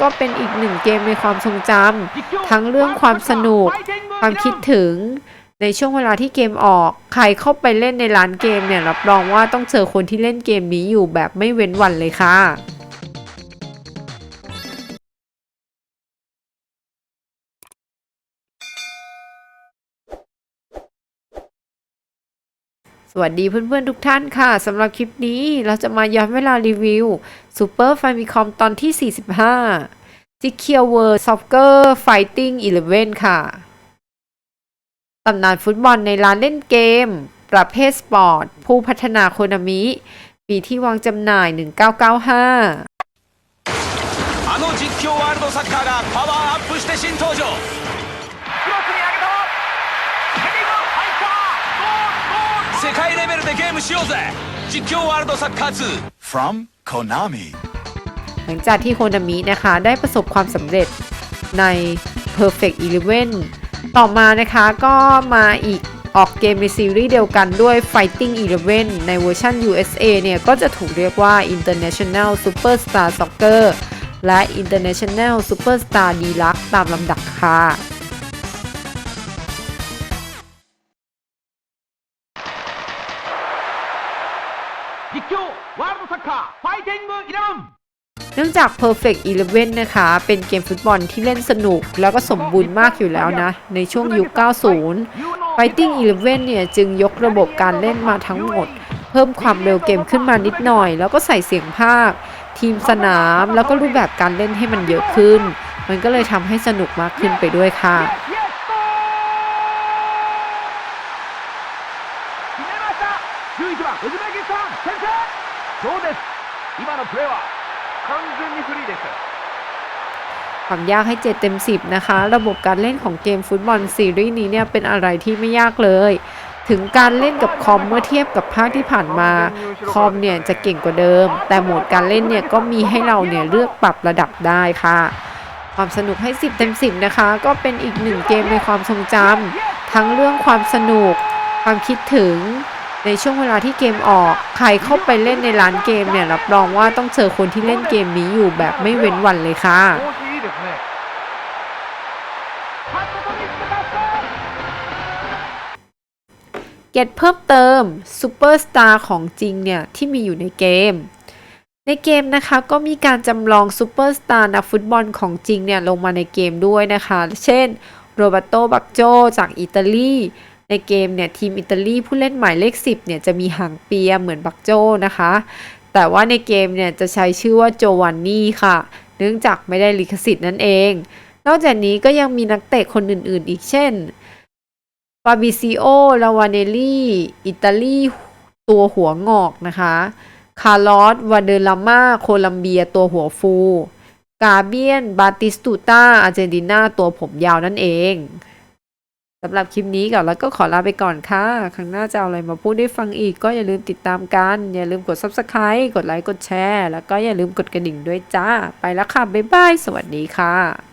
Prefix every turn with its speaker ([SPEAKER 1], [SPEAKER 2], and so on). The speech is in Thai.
[SPEAKER 1] ก็เป็นอีกหนึ่งเกมในความทรงจำทั้งเรื่องความสนุก ความคิดถึงในช่วงเวลาที่เกมออก ใครเข้าไปเล่นในร้านเกมเนี่ยรับรองว่าต้องเจอคนที่เล่นเกมนี้อยู่แบบไม่เว้นวันเลยค่ะ วัสดีเพื่อนๆทุกท่านค่ะสำหรับคลิปนี้เราจะมาย้อนเวลารีวิว Super Famicom ตอนที่ 45 Secure World Soccer Fighting 11 ค่ะ ตำนานฟุตบอลในร้านเล่นเกม ประเภทสปอร์ต ผู้พัฒนาโคนามิ ปีที่วางจำหน่าย 1995
[SPEAKER 2] あの実況ワールドサッカーがパワーアップして新登場 でゲームしようぜ実況ワールドサッカー2
[SPEAKER 3] from Konami.
[SPEAKER 1] หลังจากที่โคนามินะคะได้ประสบความสำเร็จใน Perfect 11 ต่อมานะคะก็มาอีกออกเกมในซีรีส์เดียวกันด้วย Fighting 11 ในเวอร์ชัน USA เนี่ยก็จะถูกเรียกว่า International Superstar Soccer และ International Superstar Deluxe ตามลำดับค่ะ
[SPEAKER 2] 実況ワールドサッカーファイティング11
[SPEAKER 1] เนื่องจาก Perfect 11 นะคะ เป็นเกมฟุตบอลที่เล่นสนุก แล้วก็สมบูรณ์มากอยู่แล้วนะ ในช่วงยุค 90 Fighting 11 เนี่ย จึงยกระบบการเล่นมาทั้งหมด เพิ่มความเร็วเกมขึ้นมานิดหน่อย แล้วก็ใส่เสียงภาค ทีมสนาม แล้วก็รูปแบบการเล่นให้มันเยอะขึ้น มันก็เลยทำให้สนุกมากขึ้นไปด้วยค่ะ
[SPEAKER 2] そうです今のプレーは完全にフリーでした
[SPEAKER 1] ความยากให้ 7 เต็ม 10 นะคะ ระบบการเล่นของเกมฟุตบอลซีรีส์นี้เนี่ยเป็นอะไรที่ไม่ยากเลย ถึงการเล่นกับคอมเมื่อเทียบกับภาคที่ผ่านมา คอมเนี่ยจะเก่งกว่าเดิม แต่โหมดการเล่นเนี่ยก็มีให้เราเนี่ยเลือกปรับระดับได้ค่ะ ความสนุกให้ 10 เต็ม 10 นะคะ ก็เป็นอีกหนึ่งเกมในความทรงจำทั้งเรื่องความสนุก ความคิดถึง ในช่วงเวลาที่เกมออก ใครเข้าไปเล่นในร้านเกมเนี่ยรับรองว่าต้องเจอคนที่เล่นเกมนี้อยู่แบบไม่เว้นวันเลยค่ะเก็ตเพิ่มเติมซูเปอร์สตาร์ของจริงเนี่ย ที่มีอยู่ในเกม ในเกมนะคะก็มีการจำลองซูเปอร์สตาร์นักฟุตบอลของจริงเนี่ย ลงมาในเกมด้วยนะคะ เช่น โรบัตโต บักโจจากอิตาลี ในเกมเนี่ยทีมอิตาลีผู้เล่นหมายเลข 10เนี่ยจะมีหางเปียเหมือนบักโจนะคะ แต่ว่าในเกมเนี่ยจะใช้ชื่อว่าโจวันนี่ค่ะ เนื่องจากไม่ได้ลิขสิทธิ์นั่นเอง นอกจากนี้ก็ยังมีนักเตะคนอื่นๆ อีกเช่นฟาบิซิโอ ลาวาเนลลี่ อิตาลีตัวหัวงอกนะคะ คาร์ลอส วาเดลามา โคลัมเบียตัวหัวฟู กาเบียน บาติสตูตาอาร์เจนตินาตัวผมยาวนั่นเองำหรับคลิปนี้ก่อนแล้วก็ขอลาไปก่อนค่ะ ครั้งหน้าจะเอาอะไรมาพูดได้ฟังอีกก็อย่าลืมติดตามกัน อย่าลืมกด Subscribe กดไลค์กดแชร์ แล้วก็อย่าลืมกดกระดิ่งด้วยจ้า ไปแล้วค่ะ บ๊ายบาย สวัสดีค่ะ